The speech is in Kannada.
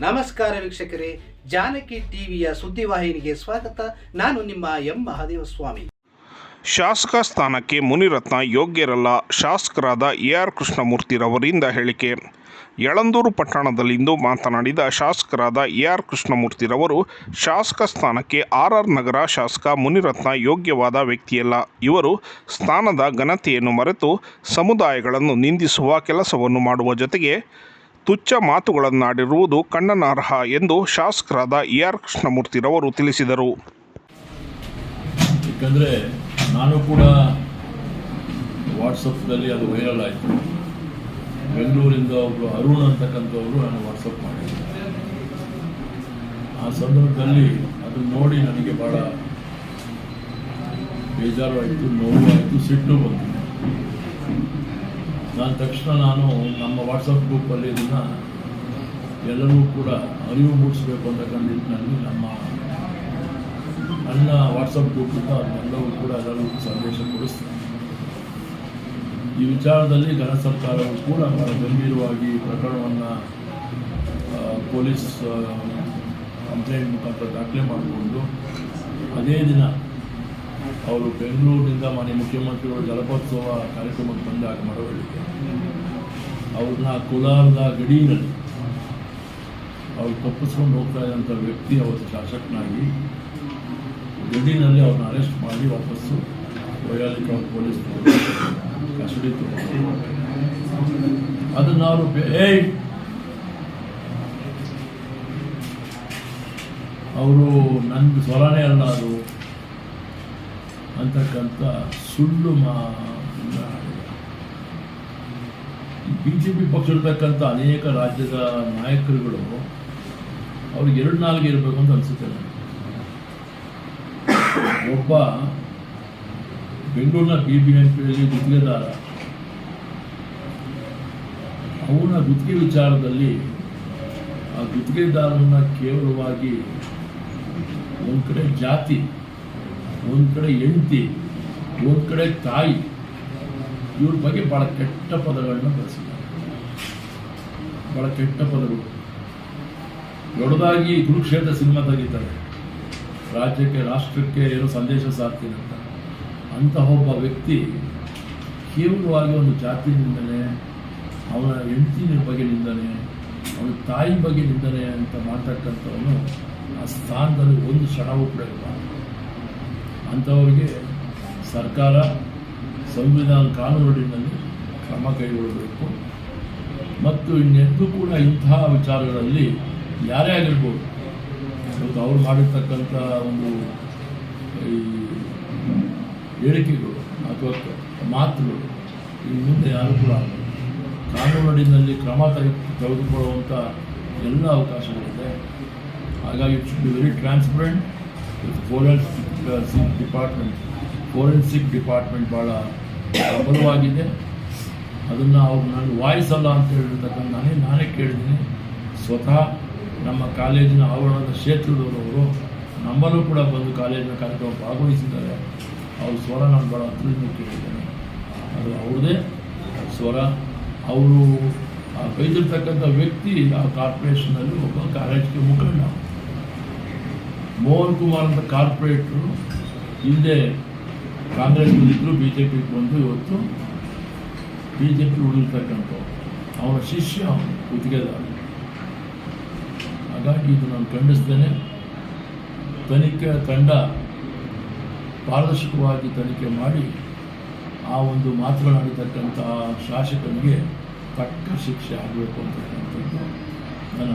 ನಮಸ್ಕಾರ ವೀಕ್ಷಕರೇ, ಜಾನಕಿ ಟಿವಿಯ ಸುದ್ದಿವಾಹಿನಿಗೆ ಸ್ವಾಗತ. ನಾನು ನಿಮ್ಮ ಎಂ. ಮಹಾದೇವ ಸ್ವಾಮಿ ಶಾಸಕ ಸ್ಥಾನಕ್ಕೆ ಮುನಿರತ್ನ ಯೋಗ್ಯರಲ್ಲ, ಶಾಸಕರಾದ ಎ. ಆರ್. ಕೃಷ್ಣಮೂರ್ತಿರವರಿಂದ ಹೇಳಿಕೆ. ಯಳಂದೂರು ಪಟ್ಟಣದಲ್ಲಿಂದು ಮಾತನಾಡಿದ ಶಾಸಕರಾದ ಎ. ಆರ್. ಕೃಷ್ಣಮೂರ್ತಿರವರು ಶಾಸಕ ಸ್ಥಾನಕ್ಕೆ ಆರ್. ಆರ್. ನಗರ ಶಾಸಕ ಮುನಿರತ್ನ ಯೋಗ್ಯವಾದ ವ್ಯಕ್ತಿಯಲ್ಲ. ಇವರು ಸ್ಥಾನದ ಘನತೆಯನ್ನು ಮರೆತು ಸಮುದಾಯಗಳನ್ನು ನಿಂದಿಸುವ ಕೆಲಸವನ್ನು ಮಾಡುವ ಜೊತೆಗೆ ತುಚ್ಛ ಮಾತುಗಳನ್ನಾಡಿರುವುದು ಕಣ್ಣನಾರ್ಹ ಎಂದು ಶಾಸಕರಾದ ಎ ಆರ್ ಕೃಷ್ಣಮೂರ್ತಿರವರು ತಿಳಿಸಿದರು. ಏಕೆಂದರೆ ನಾನು ಕೂಡ ವಾಟ್ಸಪ್ನಲ್ಲಿ ಅದು ವೈರಲ್ ಆಯಿತು. ಬೆಂಗಳೂರಿಂದ ಒಬ್ಬರು ಅರುಣ್ ಅಂತಕ್ಕಂಥವ್ರು ನಾನು ವಾಟ್ಸಪ್ ಮಾಡಿದ್ದೆ. ಆ ಸಂದರ್ಭದಲ್ಲಿ ಅದನ್ನು ನೋಡಿ ನನಗೆ ಭಾಳ ಬೇಜಾರು ಆಯಿತು ನೋವು ಆಯಿತು ಸಿಟ್ಟು ಬಂತು. ನಾನು ತಕ್ಷಣ ನಾನು ನಮ್ಮ ವಾಟ್ಸಪ್ ಗ್ರೂಪಲ್ಲಿ ಇದನ್ನು ಎಲ್ಲರೂ ಕೂಡ ಅರಿವು ಮೂಡಿಸಬೇಕು ಅಂತಕ್ಕಂಥ ನಿಟ್ಟಿನಲ್ಲಿ ನಮ್ಮ ನನ್ನ ವಾಟ್ಸಪ್ ಗ್ರೂಪಿಂದ ಅದನ್ನೆಲ್ಲವೂ ಕೂಡ ಎಲ್ಲರೂ ಸಂದೇಶ ಕೊಡಿಸ್ತಾರೆ ಈ ವಿಚಾರದಲ್ಲಿ ಘನ ಸರ್ಕಾರವು ಕೂಡ ಬಹಳ ಗಂಭೀರವಾಗಿ ಪ್ರಕರಣವನ್ನು ಪೊಲೀಸ್ ಕಂಪ್ಲೇಂಟ್ ಮುಖಾಂತರ ದಾಖಲೆ ಮಾಡಿಕೊಂಡು ಅದೇ ದಿನ ಅವರು ಬೆಂಗಳೂರಿನಿಂದ ಮಾನ್ಯ ಮುಖ್ಯಮಂತ್ರಿಗಳು ಜಲಪೋತ್ಸವ ಕಾರ್ಯಕ್ರಮಕ್ಕೆ ಬಂದಾಗ ಮರವಳ್ಳಿಗೆ. ಅವ್ರನ್ನ ಕೋಲಾರದ ಗಡಿನಲ್ಲಿ ಅವ್ರು ತಪ್ಪಿಸ್ಕೊಂಡು ಹೋಗ್ತಾ ಇದ್ದಂಥ ವ್ಯಕ್ತಿ ಅವತ್ತು ಶಾಸಕನಾಗಿ ಗಡಿನಲ್ಲಿ ಅವ್ರನ್ನ ಅರೆಸ್ಟ್ ಮಾಡಿ ವಾಪಸ್ಸು ವೈಯಾಲಿಕ ಪೊಲೀಸ್ ಕಸ್ಟಡಿ ತಗೊಂಡು ಅದನ್ನು ಅವರು ಏಯ್! ಅವರು ನನ್ನ ಸ್ವರನೇ ಅಲ್ಲ ಅದು. ಅಂತಕ್ಕಂಥ ಸುಳ್ಳು ಮಾ ಬಿ ಜೆ ಪಿ ಪಕ್ಷ ಇರ್ತಕ್ಕಂಥ ಅನೇಕ ರಾಜ್ಯದ ನಾಯಕರುಗಳು ಅವ್ರಿಗೆ ಎರಡು ನಾಲ್ಕು ಇರಬೇಕು ಅಂತ ಅನಿಸುತ್ತೆ ನನಗೆ. ಒಬ್ಬ ಬೆಂಗಳೂರಿನ ಬಿ ಬಿ ಎಂ ಪಿಯಲ್ಲಿ ಗುತ್ತಿಗೆದಾರ. ಅವನ ಗುತ್ತಿಗೆ ವಿಚಾರದಲ್ಲಿ ಆ ಗುತ್ತಿಗೆದಾರನ ಕೇವಲವಾಗಿ ಒಂದು ಕಡೆ ಜಾತಿ ಒಂದು ಕಡೆ ಹೆಂಡತಿ, ಒಂದು ಕಡೆ ತಾಯಿ, ಇವ್ರ ಬಗ್ಗೆ ಭಾಳ ಕೆಟ್ಟ ಪದಗಳನ್ನ ಬಳಸಿದ್ದಾರೆ. ಭಾಳ ಕೆಟ್ಟ ಪದಗಳು. ದೊಡ್ಡದಾಗಿ ಕುರುಕ್ಷೇತ್ರ ಸಿನಿಮಾ ತೆಗಿತಾರೆ ರಾಜ್ಯಕ್ಕೆ, ರಾಷ್ಟ್ರಕ್ಕೆ ಏನೋ ಸಂದೇಶ ಸಾರ್ತೀನಿ ಅಂತ. ಅಂತಹ ಒಬ್ಬ ವ್ಯಕ್ತಿ ಕೇವಲವಾಗಿ ಒಂದು ಜಾತಿ ನಿಂದನೆ ಅವನ ಹೆಂಡತಿನ ಬಗ್ಗೆ ನಿಂದನೆ ಅವನ ತಾಯಿ ಬಗ್ಗೆ ನಿಂದನೆ ಅಂತ ಮಾಡ್ತಕ್ಕಂಥವನು ಆ ಸ್ಥಾನದಲ್ಲಿ ಒಂದು ಕ್ಷಣವೂ ಕೂಡ ಅಂಥವರಿಗೆ ಸರ್ಕಾರ ಸಂವಿಧಾನ ಕಾನೂನಿನಲ್ಲಿ ಕ್ರಮ ಕೈಗೊಳ್ಳಬೇಕು. ಮತ್ತು ಇನ್ನೆಂದೂ ಕೂಡ ಇಂತಹ ವಿಚಾರಗಳಲ್ಲಿ ಯಾರೇ ಆಗಿರ್ಬೋದು ಇವತ್ತು ಅವ್ರು ಮಾಡಿರ್ತಕ್ಕಂಥ ಒಂದು ಈ ಹೇಳಿಕೆಗಳು ಅಥವಾ ಮಾತುಗಳು ಇನ್ನು ಮುಂದೆ ಯಾರು ಕೂಡ ಕಾನೂನಿನಲ್ಲಿ ಕ್ರಮ ತೆಗೆ ತೆಗೆದುಕೊಳ್ಳುವಂಥ ಎಲ್ಲ ಅವಕಾಶಗಳಿದೆ. ಹಾಗಾಗಿ it should be very transparent with department forensic department ಭಾಳ ಪ್ರಬಲವಾಗಿದೆ ಅದನ್ನು ಅವ್ರು ನಾನು ವಾಯಿಸಲ್ಲ ಅಂತ ಹೇಳಿರ್ತಕ್ಕಂಥ ನಾನೇ ನಾನೇ ಕೇಳಿದ್ದೀನಿ. ಸ್ವತಃ ನಮ್ಮ ಕಾಲೇಜಿನ ಆವರಣದ ಕ್ಷೇತ್ರದವರು ನಮ್ಮಲ್ಲೂ ಕೂಡ ಬಂದು ಕಾಲೇಜಿನ ಕಾರ್ಯಕ್ರಮ ಭಾಗವಹಿಸಿದ್ದಾರೆ. ಅವ್ರ ಸ್ವರ ನಾನು ಭಾಳ ಹತ್ತಿರದಿಂದ ಕೇಳಿದ್ದೇನೆ. ಅದು ಅವ್ರದ್ದೇ ಸ್ವರ. ಅವರು ಬೈದಿರ್ತಕ್ಕಂಥ ವ್ಯಕ್ತಿ ಆ ಕಾರ್ಪೊರೇಷನಲ್ಲಿ ಒಬ್ಬ ಕಾಲೇಜಿಗೆ ಮುಖಂಡ. ಮೋಹನ್ ಕುಮಾರ್ ಅಂತ ಕಾರ್ಪೊರೇಟ್ರು ಹಿಂದೆ ಕಾಂಗ್ರೆಸ್ನಲ್ಲಿದ್ದರು ಬಿ ಜೆ ಪಿಗೆ ಬಂದು ಇವತ್ತು ಬಿ ಜೆ ಪಿ ಉಳಿರ್ತಕ್ಕಂಥವ್ರು ಅವನ ಶಿಷ್ಯ ಗುತ್ತಿಗೆದಾರ ಹಾಗಾಗಿ ಇದು ನಾನು ಖಂಡಿಸ್ತೇನೆ. ತನಿಖೆ ತಂಡ ಪಾರದರ್ಶಕವಾಗಿ ತನಿಖೆ ಮಾಡಿ ಆ ಒಂದು ಮಾತುಗಳಾಡಿರ್ತಕ್ಕಂಥ ಶಾಸಕನಿಗೆ ತಕ್ಕ ಶಿಕ್ಷೆ ಆಗಬೇಕು ಅಂತಕ್ಕಂಥದ್ದು ನನ್ನ